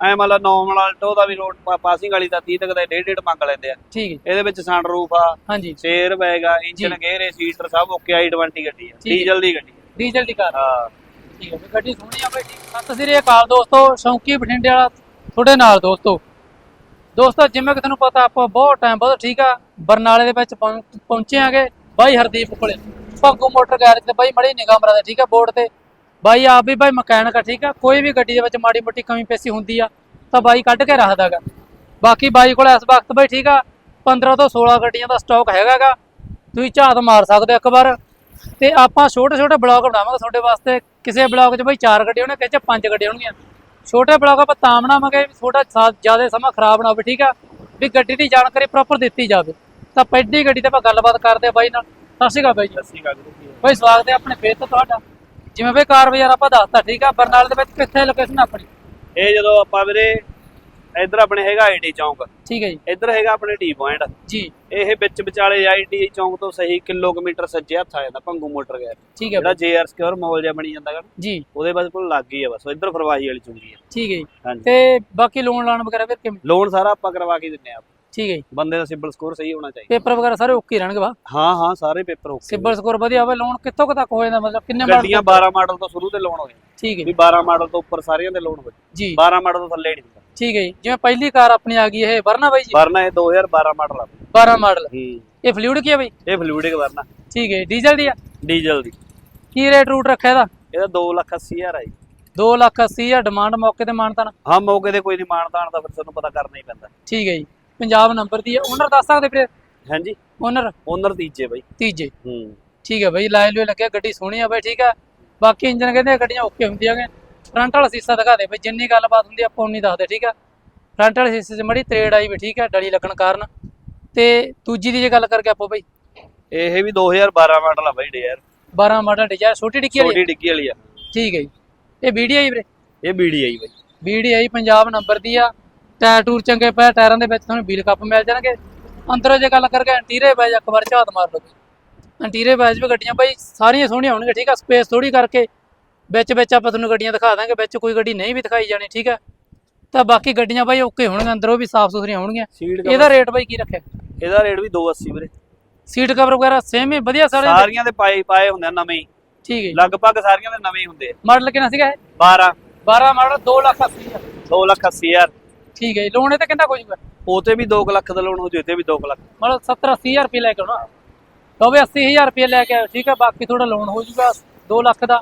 ਐ ਮੰਨ ਲਾ ਨੌਮਲ ਆਲਟੋ ਦਾ ਵੀ ਰੋਡ ਪਾਸਿੰਗ ਵਾਲੀ ਦਾ 30 ਤੱਕ ਦਾ ਡੇਢ ਡੇਢ ਮੰਗ ਲੈਂਦੇ ਆ। ਠੀਕ ਹੈ ਇਹਦੇ ਵਿੱਚ ਸਨਰੂਫ ਆ ਹਾਂਜੀ। ਸੇਰ ਬੈਗ ਆ ਇੰਜਨ। ਗੇਅਰ ਸੀਟਰ ਸਭ ਓਕੇ i20 ਗੱਡੀ ਆ। ਡੀਜ਼ਲ ਦੀ ਗੱਡੀ ਡੀਜ਼ਲ ਦੀ ਕਾਰ ਹਾਂ। ਠੀਕ ਹੈ ਵੀ ਗੱਡੀ ਸੋਹਣੀ ਆ ਬਈ ਸਤਿ ਸ੍ਰੀ ਅਕਾਲ ਦੋਸਤੋ ਸ਼ੌਂਕੀ ਬਠਿੰਡੇ ਵਾਲਾ ਤੁਹਾਡੇ ਨਾਲ ਦੋਸਤੋ। ਦੋਸਤੋ ਜਿਵੇਂ ਕਿ ਤੁਹਾਨੂੰ ਪਤਾ ਆਪਾਂ ਬਹੁਤ ਟਾਈਮ ਬਾਅਦ ਠੀਕ ਆ ਬਰਨਾਲੇ ਦੇ ਵਿੱਚ ਪਹੁੰ- ਪਹੁੰਚੇ ਆਂਗੇ ਬਾਈ ਹਰਦੀਪ ਕੋਲੇ। ਭੱਗੂ ਮੋਟਰ ਗੈਰੇਜ ਤੇ ਬਾਈ ਮੜੀ ਨਿਗਾਹ ਮਰਾ ਠੀਕ ਆ ਬੋਰਡ ਤੇ। ਬਾਈ ਆਪ ਵੀ ਬਾਈ ਮਕੈਨਿਕ ਆ ਠੀਕ ਆ? ਕੋਈ ਵੀ ਗੱਡੀ ਦੇ ਵਿੱਚ ਮਾੜੀ ਮੋਟੀ ਕਮੀ ਪੇਸੀ ਹੁੰਦੀ ਆ ਤਾਂ ਬਾਈ ਕੱਢ ਕੇ ਰੱਖਦਾਗਾ ਬਾਕੀ ਬਾਈ ਕੋਲ ਇਸ ਵਕਤ ਬਾਈ ਠੀਕ ਆ 15 ਤੋਂ 16 ਗੱਡੀਆਂ ਦਾ ਸਟਾਕ ਹੈਗਾਗਾ ਤੁਸੀਂ ਝਾਤ ਮਾਰ ਸਕਦੇ ਇੱਕ ਵਾਰ। ਤੇ ਆਪਾਂ ਛੋਟੇ ਛੋਟੇ ਬਲੌਗ ਬਣਾਵਾਂਗੇ ਤੁਹਾਡੇ ਵਾਸਤੇ। ਕਿਸੇ ਬਲੌਗ 'ਚ ਬਈ ਚਾਰ ਗੱਡੀਆਂ ਹੋਣਗੀਆਂ ਕਿਸੇ 'ਚ ਪੰਜ ਗੱਡੀਆਂ ਹੋਣਗੀਆਂ। ਛੋਟੇ ਬਲੌਗ ਆਪਾਂ ਤਾਂ ਬਣਾਵਾਂਗੇ ਥੋੜਾ ਜ਼ਿਆਦਾ ਸਮਾਂ ਖਰਾਬ ਨਾ ਹੋਵੇ ਠੀਕ ਆ? ਵੀ ਗੱਡੀ ਦੀ ਜਾਣਕਾਰੀ ਪ੍ਰੋਪਰ ਦਿੱਤੀ ਜਾਵੇ। ਤਾਂ ਪਹਿਲੀ ਗੱਡੀ ਤੇ ਆਪਾਂ ਗੱਲਬਾਤ ਕਰਦੇ ਆ ਬਾਈ ਨਾਲ। ਸਤਿ ਸ਼੍ਰੀ ਅਕਾਲ ਬਾਈ ਜੀ। ਕਾ ਗੁਰੂ ਕੀ ਬਾਈ ਸਵਾਗਤ ਹੈ ਆਪਣੇ ਫੇਸ ਤੋਂ ਤੁਹਾਡਾ। ਜਿਵੇਂ ਬਈ ਕਾਰ ਬਾਜ਼ਾਰ ਆਪਾਂ ਦੱਸਤਾ ਠੀਕ ਆ? ਬਰਨਾਲੇ ਦੇ ਵਿੱਚ ਕਿੱਥੇ ਲੋਕੇਸ਼ਨ ਆਪਣੀ? ਇਹ ਜਦੋਂ ਆਪਾਂ ਵੀਰੇ ਇੱਧਰ ਆਪਣੇ ਹੈਗਾ ਆਈਟੀ ਚੌਂਕ। ਠੀਕ ਹੈ ਜੀ। ਇੱਧਰ ਹੈਗਾ ਆਪਣੇ ਟੀ ਪੁਆਇੰਟ। ਜੀ। ਇਹ ਵਿੱਚ ਵਿਚਾਲੇ ਆਈਟੀ ਚੌਂਕ ਤੋਂ ਸਹੀ ਕਿਲੋਮੀਟਰ ਸੱਜੇ ਹੱਥ ਆ ਜਾਂਦਾ ਭੰਗੂ ਮੋਟਰ ਗਿਆ। ਠੀਕ ਹੈ ਜਿਹੜਾ ਜੇਆਰ ਸਕੁਅਰ ਮਾਲ ਜਿਹਾ ਬਣੀ ਜਾਂਦਾ ਗਾ ਜੀ। ਉਹਦੇ ਬਸ ਕੋਲ ਲੱਗ ਗਈ ਆ ਬਸ ਇੱਧਰ ਫਰਵਾਹੀ ਵਾਲੀ ਚੁੰਗੀ ਆ। ਠੀਕ ਹੈ ਜੀ। ਤੇ ਬਾਕੀ ਲੋਨ ਲਾਣ ਵਗੈਰਾ ਫਿਰ ਕਿਵੇਂ? ਲੋਨ ਸਾਰਾ ਆਪਾਂ ਕਰਵਾ ਕੇ ਦਿੰਨੇ ਆ। ਠੀਕ ਹੈ ਜੀ। ਬੰਦੇ ਦਾ ਸਿਬਲ ਸਕੋਰ ਸਹੀ ਹੋਣਾ ਚਾਹੀਦਾ। ਪੇਪਰ ਵਗੈਰਾ ਸਾਰੇ ਓਕੇ ਰਹਿਣਗੇ ਵਾ ਹਾਂ ਹਾਂ ਸਾਰੇ ਪੇਪਰ ਓਕੇ। ਸਿਬਲ ਸਕੋਰ ਵਧੀਆ ਹੋਵੇ ਲੋਨ ਕਿੱਥੋਂ ਕੁ ਤੱਕ ਹੋ ਜਾਂਦਾ ਮਤਲਬ ਕਿੰਨੇ ਮਾਡਲ ਗੱਡੀਆਂ 12 ਮਾਡਲ ਤੋਂ ਸ਼ੁਰੂ ਤੇ ਲੋਨ ਹੋਏ ਠੀਕ ਹੈ ਵੀ 12 ਮਾਡਲ ਤੋਂ ਉੱਪਰ ਸਾਰੀਆਂ ਤੇ ਲੋਨ ਹੋਏ ਜੀ। 12 ਮਾਡਲ ਤੋਂ ਥੱਲੇ ਨਹੀਂ ਹੁੰਦਾ। ਠੀਕ ਹੈ ਜੀ। ਜਿਵੇਂ ਪਹਿਲੀ ਕਾਰ ਆਪਣੀ ਆ ਗਈ ਇਹ ਵਰਨਾ ਬਾਈ ਜੀ? ਵਰਨਾ ਇਹ 2012 ਮਾਡਲ ਆ। 12 ਮਾਡਲ। ਇਹ ਫਲੂਇਡ ਕੀ ਹੈ ਬਾਈ? ਇਹ ਫਲੂਇਡਿਕ ਵਰਨਾ। ਠੀਕ ਹੈ ਡੀਜ਼ਲ ਦੀ ਆ? ਡੀਜ਼ਲ ਦੀ। ਕੀ ਰੇਟ ਰੂਟ ਰੱਖਿਆ ਇਹਦਾ? ਇਹਦਾ 2 ਲੱਖ 80 ਹਜ਼ਾਰ ਆ ਜੀ। 2 ਲੱਖ 80 ਹਜ਼ਾਰ ਡਿਮਾਂਡ ਮੌਕੇ ਤੇ ਮਾਨਤਾ ਨਾ ਹਾਂ ਮੌਕੇ ਤੇ ਕੋਈ ਨਹੀਂ ਮਾਨਦਾਨ ਦਾ ਫਿਰ ਤੁਹਾਨੂੰ ਪਤਾ ਕਰਨਾ ਹੀ ਪੈਂਦਾ। ਠੀਕ ਹੈ ਜੀ। ਪੰਜਾਬ ਨੰਬਰ ਦੀ ਹੈ। ਓਨਰ ਦੱਸ ਸਕਦੇ ਵੀਰੇ ਹਾਂਜੀ। ਓਨਰ ਓਨਰ ਤੀਜੇ ਬਾਈ। ਤੀਜੇ। ਹੂੰ। ਠੀਕ ਹੈ ਬਾਈ ਲਾਇਨ ਲੂਏ ਲੱਗਿਆ ਗੱਡੀ ਸੋਹਣੀ ਆ ਬਾਈ ਠੀਕ ਹੈ। ਬਾਕੀ ਇੰਜਨ ਕਹਿੰਦੇ ਗੱਡੀਆਂ ਓਕੇ ਹੁੰਦੀਆਂ ਨੇ। ਫਰੰਟ ਵਾਲਾ ਸੀਸਾ ਦਿਖਾ ਦੇ ਬਾਈ ਜਿੰਨੀ ਗੱਲਬਾਤ ਹੁੰਦੀ ਆ, ਆਪਾਂ ਉਨੀ ਦੱਸਦੇ ਠੀਕ ਆ ਫਰੰਟ ਵਾਲੇ ਸੀਸੇ 'ਚ ਮੜੀ ਤਰੇੜ ਆਈ ਵੀ ਠੀਕ ਹੈ ਡਲੀ ਲੱਗਣ ਕਾਰਨ। ਤੇ ਦੂਜੀ ਦੀ ਜੇ ਗੱਲ ਕਰਕੇ ਆਪਾਂ ਬਾਈ। ਇਹ ਵੀ 2012 ਮਾਡਲ ਆ ਬਾਈ ਯਾਰ 12 ਮਾਡਲ ਡਿਜ਼ਾਇਰ ਛੋਟੀ ਡਿੱਕੀ ਵਾਲੀ ਛੋਟੀ ਡਿੱਗੀ ਵਾਲੀ ਆ। ਠੀਕ ਹੈ ਜੀ। ਇਹ ਵੀਡੀਆਈ ਵੀਰੇ? ਇਹ BDI ਬਾਈ। ਵੀਡੀਆਈ ਪੰਜਾਬ ਨੰਬਰ ਦੀ ਆ। ਟਾਇਰ ਟੂਰ ਚੰਗੇ ਪਏ ਟਾਇਰਾਂ ਦੇ ਵਿੱਚ ਤੁਹਾਨੂੰ ਵੀਲ ਕੱਪ ਮਿਲ ਜਾਣਗੇ। ਅੰਦਰੋਂ ਜੇ ਗੱਲ ਕਰਕੇ ਇੰਟੀਰੀਅਰ ਬੈਜ ਇੱਕ ਵਾਰ ਝਾਤ ਮਾਰ ਲਓ ਇੰਟੀਰੀਅਰ ਬੈਜ ਵੀ ਗੱਡੀਆਂ ਬਾਈ ਸਾਰੀਆਂ ਸੋਹਣੀਆਂ ਹੋਣਗੀਆਂ ਠੀਕ ਆ? ਸਪੇਸ ਥੋੜੀ ਕਰਕੇ ਵਿੱਚ ਵਿੱਚ ਆਪਾਂ ਤੁਹਾਨੂੰ ਗੱਡੀਆਂ ਦਿਖਾ ਦਾਂਗੇ ਵਿੱਚ ਕੋਈ ਗੱਡੀ ਨਹੀਂ ਵੀ ਦਿਖਾਈ ਜਾਣੀ ਠੀਕ ਆ? ਤਾਂ ਬਾਕੀ ਗੱਡੀਆਂ ਬਾਈ ਓਕੇ ਹੋਣਗੀਆਂ ਅੰਦਰੋਂ ਵੀ ਸਾਫ਼ ਸੁਥਰੀਆਂ ਹੋਣਗੀਆਂ ਇਹਦਾ ਰੇਟ ਬਾਈ ਕੀ ਰੱਖਿਆ? ਇਹਦਾ ਰੇਟ ਵੀ 280 ਵੀਰੇ। ਸੀਟ ਕਵਰ ਵਗੈਰਾ ਸੇਮ ਹੀ ਵਧੀਆ ਸਾਰੇ ਸਾਰੀਆਂ ਦੇ ਪਾਏ ਪਾਏ ਹੁੰਦੇ ਨਵੇਂ। ਹੀ ਠੀਕ ਹੈ ਲਗਭਗ ਸਾਰੀਆਂ ਦੇ ਨਵੇਂ ਹੀ ਹੁੰਦੇ ਮਾਡਲ ਕਿੰਨਾ ਸੀਗਾ ਇਹ? 12 12 ਮਾਡਲ 2 ਲੱਖ 80 ਹਜ਼ਾਰ। 2 ਲੱਖ 80 ਹਜ਼ਾਰ। ਠੀਕ ਹੈ ਜੀ ਲੋਨ ਇਹ ਤੇ ਕਿੰਨਾ ਕੋਈ ਜੂਗਾ ਉਹ ਤੇ ਵੀ 2 ਲੱਖ ਦਾ ਲੋਨ ਹੋ ਜੂ ਤੇ ਵੀ 2 ਲੱਖ। ਮਤਲਬ 70 80000 ਰੁਪਏ ਲੈ ਕੇ ਆਉਣਾ। ਤਾਂ ਵੀ 80000 ਰੁਪਏ ਲੈ ਕੇ ਆਇਓ ਠੀਕ ਹੈ ਬਾਕੀ ਥੋੜਾ ਲੋਨ ਹੋ ਜਾਊਗਾ 2 ਲੱਖ ਦਾ।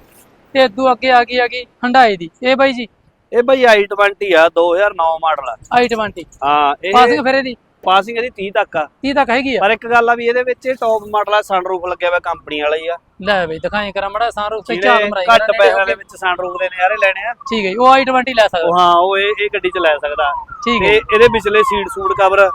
ਤੇ ਇਦੋਂ ਅੱਗੇ ਆ ਗਈ ਆ ਗਈ ਹੰਡਾਈ ਦੀ। ਇਹ ਬਾਈ ਜੀ? ਇਹ ਬਾਈ i20 ਆ 2009 ਮਾਡਲ ਆ। i20 ਹਾਂ ਇਹ ਪਾਸਿੰਗ ਫਿਰ ਇਹਦੀ? ਪਾਸਿੰਗ ਇਹਦੀ 30 ਤੱਕ ਆ। 30 ਤੱਕ ਹੈਗੀ ਆ। ਪਰ ਇੱਕ ਗੱਲ ਆ ਵੀ ਇਹਦੇ ਵਿੱਚ ਟੌਪ ਮਾਡਲ ਆ ਸਨਰੂਫ ਲੱਗਿਆ ਹੋਇਆ ਕੰਪਨੀ ਵਾਲਾ ਹੀ ਆ। ਲੈ ਬਈ ਦਿਖਾਈ ਕਰਾਂ ਮੜਾ ਸਾਰੂ ਤੇ ਝਾਲ ਮਰਾਈ ਘੱਟ ਪੈਸਿਆਂ ਦੇ ਵਿੱਚ ਸਨਰੂਫ ਦੇ ਨਜ਼ਾਰੇ ਲੈਣੇ ਆ। ਠੀਕ ਹੈ ਉਹ i20 ਲੈ ਸਕਦਾ। ਹਾਂ ਉਹ ਇਹ ਇਹ ਗੱਡੀ ਚ ਲੈ ਸਕਦਾ। ਠੀਕ ਤੇ ਹੈ। ਇਹਦੇ ਵਿਚਲੇ ਸੀਟ ਸੂਟ ਕਵਰ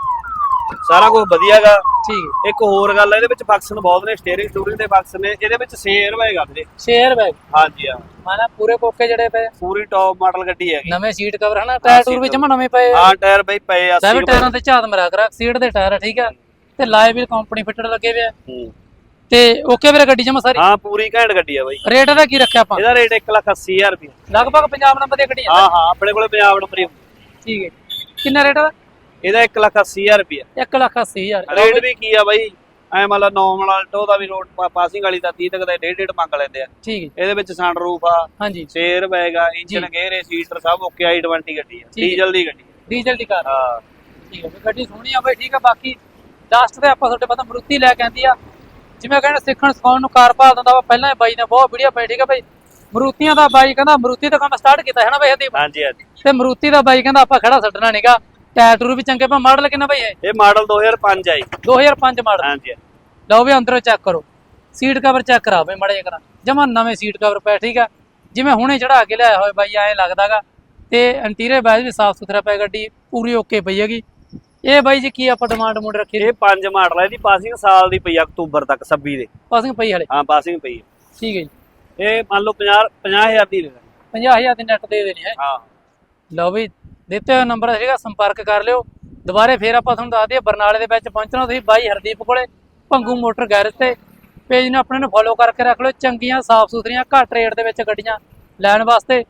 ਸਾਰਾ ਕੁਝ ਵਧੀਆਗਾ ਠੀਕ ਇੱਕ ਹੋਰ ਗੱਲ ਆ ਇਹਦੇ ਵਿੱਚ ਫੰਕਸ਼ਨ ਬਹੁਤ ਨੇ ਸਟੀਅਰਿੰਗ ਸਟੂਰਿੰਗ ਦੇ ਫੰਕਸ਼ਨ ਨੇ ਇਹਦੇ ਵਿੱਚ ਸ਼ੇਅਰ ਹੋਏਗਾ ਵੀਰੇ। ਸ਼ੇਅਰ ਬੈਗ ਹਾਂਜੀ ਹਾਂ। ਮਾਨਾ ਪੂਰੇ ਕੋਕੇ ਜਿਹੜੇ ਪਏ ਪੂਰੀ ਟੌਪ ਮਾਡਲ ਗੱਡੀ ਹੈਗੀ। ਨਵੇਂ ਸੀਟ ਕਵਰ ਹਨਾ ਟਾਇਰ ਟੂਰ ਵੀ ਜਮਾ ਨਵੇਂ ਪਏ ਹਾਂ ਟਾਇਰ ਬਈ ਪਏ ਆ ਵੀ ਟਾਇਰਾਂ ਤੇ ਝਾਤ ਮਰਾ ਕਰਾ ਸੀਟ ਦੇ ਟਾਇਰ ਆ ਠੀਕ ਆ। ਤੇ ਲਾਏ ਵੀ ਕੰਪਨੀ ਫਿੱਟਡ ਲੱਗੇ ਹੋਏ ਆ। ਤੇ ਓਕੇ ਵੀਰੇ ਗੱਡੀ ਜਮਾ ਸਾਰੀ। ਹਾਂ ਪੂਰੀ ਘੈਂਟ ਗੱਡੀ ਆ ਬਾਈ। ਰੇਟ ਦਾ ਕੀ ਰੱਖਿਆ ਆਪਾਂ? ਇਹਦਾ ਰੇਟ 180000 ਰੁਪਏ ਲਗਭਗ ਪੰਜਾਬ ਨੰਬਰ ਦੀ ਗੱਡੀ ਆ ਹਾਂ ਹਾਂ ਆਪਣੇ ਕੋਲੇ ਪੰਜਾਬ ਨੰਬਰ ਹੀ ਠੀਕ ਹੈ। ਕਿੰਨਾ ਰੇਟ ਦਾ ਇਹਦਾ 180000 ਰੁਪਏ 1 ਲੱਖ 80 ਹਜ਼ਾਰ। ਰੇਟ ਵੀ ਕੀ ਆ ਬਾਈ? ਐ ਮੰਨ ਲਾ ਨੌਮਲ ਆਲਟੋ ਦਾ ਵੀ ਰੋਡ ਪਾਸਿੰਗ ਵਾਲੀ ਦਾ 30 ਤੱਕ ਦਾ ਡੇਢ ਡੇਢ ਮੰਗ ਲੈਂਦੇ ਆ। ਠੀਕ ਹੈ। ਇਹਦੇ ਵਿੱਚ ਸਨਰੂਫ ਆ ਹਾਂਜੀ। ਸੇਰ ਬੈਗ ਆ ਇੰਜਨ ਗੇਅਰ ਸੀਟਰ ਸਭ ਓਕੇ i20 ਗੱਡੀ ਆ। ਡੀਜ਼ਲ ਦੀ ਗੱਡੀ ਡੀਜ਼ਲ ਦੀ ਕਾਰ। ਹਾਂ। ਠੀਕ ਹੈ ਵੀ ਗੱਡੀ ਸੋਹਣੀ ਆ ਬਈ ਠੀਕ ਆ। ਬਾਕੀ ਲਾਸਟ ਤੇ ਆਪਾਂ ਤੁਹਾਡੇ ਪਤਾ ਮਰੂਤੀ ਲੈ ਕੇ ਆਂਦੀ ਆ। ਜਿਵੇਂ ਕਹਿੰਦੇ ਸਿੱਖਣ ਸਿਖਾਉਣ ਨੂੰ ਕਾਰ ਭਾਲ ਦਿੰਦਾ ਵਾ ਪਹਿਲਾਂ ਹੀ ਬਾਈ ਨੇ ਬਹੁਤ ਵੀਡੀਓ ਪਾਈ ਠੀਕ ਆ ਬਈ? ਮਰੂਤੀਆਂ ਦਾ ਬਾਈ ਕਹਿੰਦਾ ਮਰੂਤੀ ਦਾ ਕੰਮ ਸਟਾਰਟ ਕੀਤਾ ਹੈ ਨਾ ਬਈ ਹਦੀਪ ਹਾਂਜੀ ਹਾਂਜੀ। ਤੇ ਮਰੂਤੀ ਦਾ ਬਾਈ ਕਹਿੰਦਾ ਆਪਾਂ ਖੜਾ ਛੱਡਣਾ ਨਹੀਂਗਾ ਟਾਇਰ ਟੂਰ ਵੀ ਚੰਗੇ ਪਾ ਮਾਡਲ ਕਿੰਨਾ ਬਈ ਇਹ? ਇਹ ਮਾਡਲ 2005 ਆਈ 2005 ਮਾਡਲ। ਹਾਂਜੀ। ਲਓ ਵੀ ਅੰਦਰੋਂ ਚੈੱਕ ਕਰੋ। ਸੀਟ ਕਵਰ ਚੈੱਕ ਕਰਾ ਬਈ ਮੜੇ ਕਰਾਂ। ਜਮਾ ਨਵੇਂ ਸੀਟ ਕਵਰ ਪਏ ਠੀਕ ਆ? ਜਿਵੇਂ ਹੁਣੇ ਚੜਾ ਕੇ ਲਿਆਇਆ ਹੋਇਆ ਬਾਈ ਐਂ ਲੱਗਦਾਗਾ। ਤੇ ਇੰਟੀਰੀਅਰ ਬੈਜ ਵੀ ਸਾਫ਼ ਸੁਥਰਾ ਪਿਆ ਗੱਡੀ ਪੂਰੀ ਓਕੇ ਪਈ ਹੈਗੀ। ਇਹ ਬਾਈ ਜੀ ਕੀ ਆਪਾਂ ਡਿਮਾਂਡ ਮੁੰਡ ਰੱਖੀ ਇਹ 5 ਮਾਡਲ ਹੈ ਇਹਦੀ ਪਾਸਿੰਗ ਸਾਲ ਦੀ ਪਈ ਆ ਅਕਤੂਬਰ ਤੱਕ 26 ਦੇ। ਪਾਸਿੰਗ ਪਈ ਹਲੇ? ਹਾਂ ਪਾਸਿੰਗ ਪਈ ਹੈ। ਠੀਕ ਹੈ ਜੀ। ਇਹ ਮੰਨ ਲਓ 50 50000 ਦੀ ਦੇ ਦੇਣੀ। 50000 ਦੀ ਨੈਟ ਦੇ ਦੇਣੀ ਹੈ। ਹਾਂ। ਲਓ ਵੀ ਦਿੱਤੇ ਹੋਏ ਨੰਬਰ ਹੈਗਾ ਸੰਪਰਕ ਕਰ ਲਿਓ। ਦੁਬਾਰੇ ਫੇਰ ਆਪਾਂ ਤੁਹਾਨੂੰ ਦੱਸ ਦਈਏ ਬਰਨਾਲੇ ਦੇ ਵਿੱਚ ਪਹੁੰਚਣਾ ਤੁਸੀਂ ਬਾਈ ਹਰਦੀਪ ਕੋਲੇ। ਪੰਗੂ ਮੋਟਰ ਗੈਰੇਜ ਤੇ। ਪੇਜ ਨੂੰ ਆਪਣੇ ਨੂੰ ਫੋਲੋ ਕਰਕੇ ਰੱਖ ਲਿਓ। ਚੰਗੀਆਂ ਸਾਫ਼ ਸੁਥਰੀਆਂ ਘੱਟ ਰੇਟ ਦੇ ਵਿੱਚ ਗੱਡੀਆਂ ਲੈਣ ਵਾਸਤੇ।